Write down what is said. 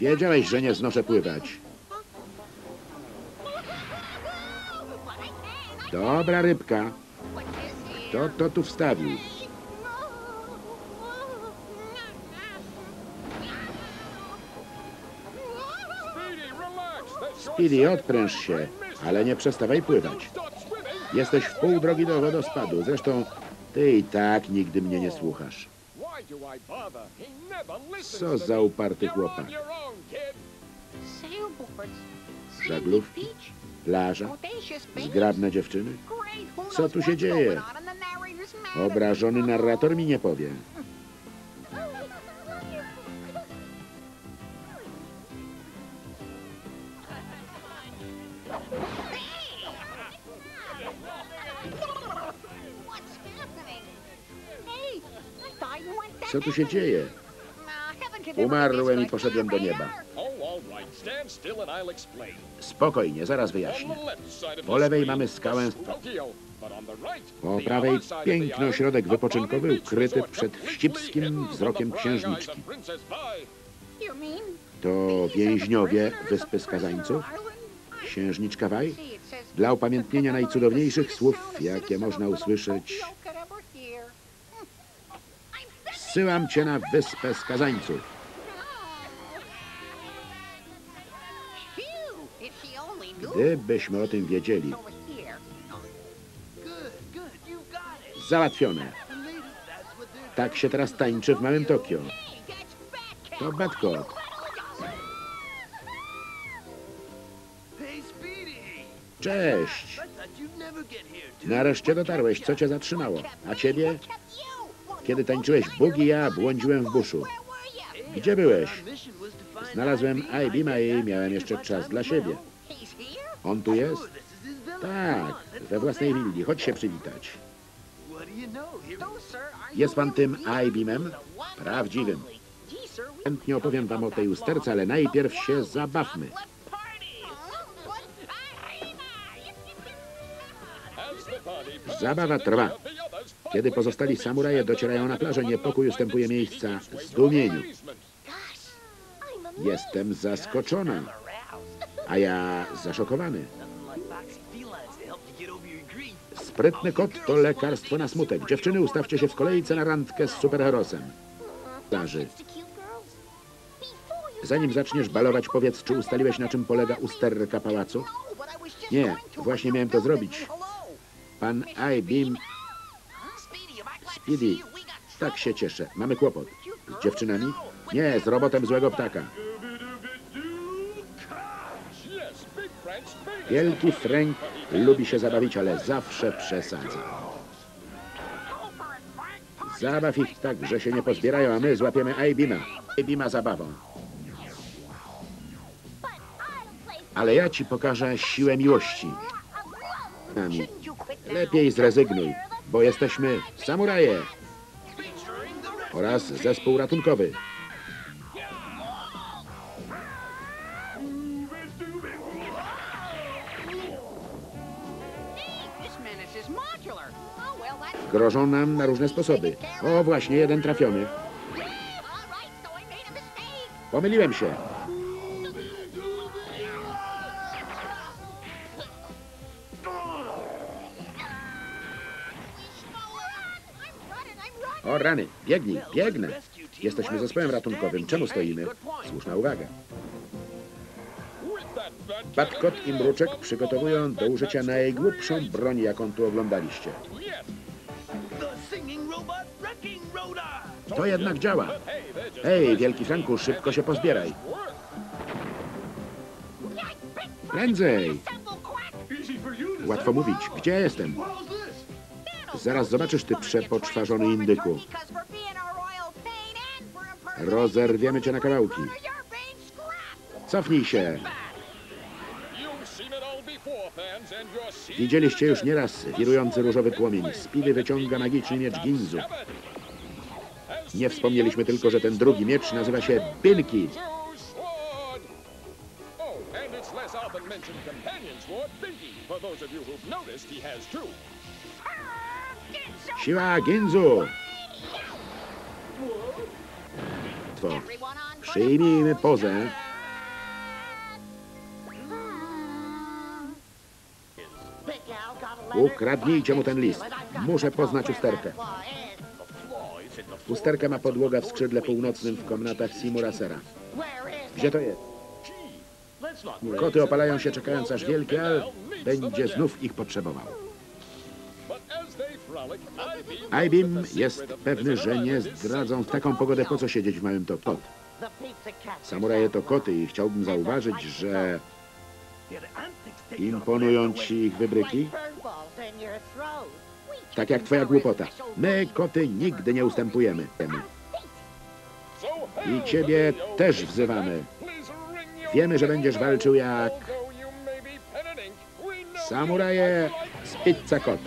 Wiedziałeś, że nie znoszę pływać. Dobra rybka. Kto to tu wstawił? Speedy, odpręż się, ale nie przestawaj pływać. Jesteś w pół drogi do wodospadu. Zresztą ty i tak nigdy mnie nie słuchasz. Co za uparty chłopak. Żaglówki? Plaża? Zgrabne dziewczyny? Co tu się dzieje? Obrażony narrator mi nie powie. Co tu się dzieje? Umarłem i poszedłem do nieba. Spokojnie, zaraz wyjaśnię. Po lewej mamy skałę, po prawej piękny ośrodek wypoczynkowy ukryty przed wścibskim wzrokiem księżniczki. To więźniowie Wyspy Skazańców? Księżniczka Waj? Dla upamiętnienia najcudowniejszych słów, jakie można usłyszeć, zsyłam cię na Wyspę Skazańców. Gdybyśmy o tym wiedzieli. Załatwione. Tak się teraz tańczy w małym Tokio. To Badkot. Cześć. Nareszcie dotarłeś. Co cię zatrzymało? A ciebie? Kiedy tańczyłeś bugi, ja błądziłem w buszu. Gdzie byłeś? Znalazłem Aibima i miałem jeszcze czas dla siebie. On tu jest? Tak, we własnej willi. Chodź się przywitać. Jest pan tym Aibimem? Prawdziwym. Chętnie opowiem wam o tej usterce, ale najpierw się zabawmy. Zabawa trwa. Kiedy pozostali samuraje docierają na plażę, niepokój ustępuje miejsca zdumieniu. Jestem zaskoczona, a ja zaszokowany. Sprytny kot to lekarstwo na smutek. Dziewczyny, ustawcie się w kolejce na randkę z superherosem. Plaży. Zanim zaczniesz balować, powiedz, czy ustaliłeś, na czym polega usterka pałacu? Nie, właśnie miałem to zrobić. Pan Aibim... Speedy, tak się cieszę. Mamy kłopot. Z dziewczynami? Nie, z robotem złego ptaka. Wielki Frank lubi się zabawić, ale zawsze przesadza. Zabaw ich tak, że się nie pozbierają, a my złapiemy Aibima. Aibima zabawą. Ale ja ci pokażę siłę miłości. Nami. Lepiej zrezygnuj, bo jesteśmy samuraje oraz zespół ratunkowy. Grożą nam na różne sposoby. O, właśnie, jeden trafiony. Pomyliłem się. O rany, biegnij, biegnę. Jesteśmy zespołem ratunkowym. Czemu stoimy? Słuszna uwaga. Badkot i Mruczek przygotowują do użycia najgłupszą broń, jaką tu oglądaliście. To jednak działa. Hej, wielki Franku, szybko się pozbieraj. Prędzej. Łatwo mówić. Gdzie jestem? Zaraz zobaczysz, ty przepoczwarzony indyku. Rozerwiemy cię na kawałki. Cofnij się. Widzieliście już nieraz wirujący różowy płomień. Speedy wyciąga magiczny miecz Ginzu. Nie wspomnieliśmy tylko, że ten drugi miecz nazywa się Binki. Siła Ginzu! Przyjmijmy pozę. Ukradnijcie mu ten list. Muszę poznać usterkę. Usterkę ma podłoga w skrzydle północnym w komnatach Simura Sera. Gdzie to jest? Koty opalają się czekając aż wielki al będzie znów ich potrzebował. Ibim jest pewny, że nie zdradzą w taką pogodę po co siedzieć w małym to kot. Samuraje to koty i chciałbym zauważyć, że imponują ci ich wybryki, tak jak twoja głupota. My, koty, nigdy nie ustępujemy. I ciebie też wzywamy. Wiemy, że będziesz walczył jak samuraje z pizza kot.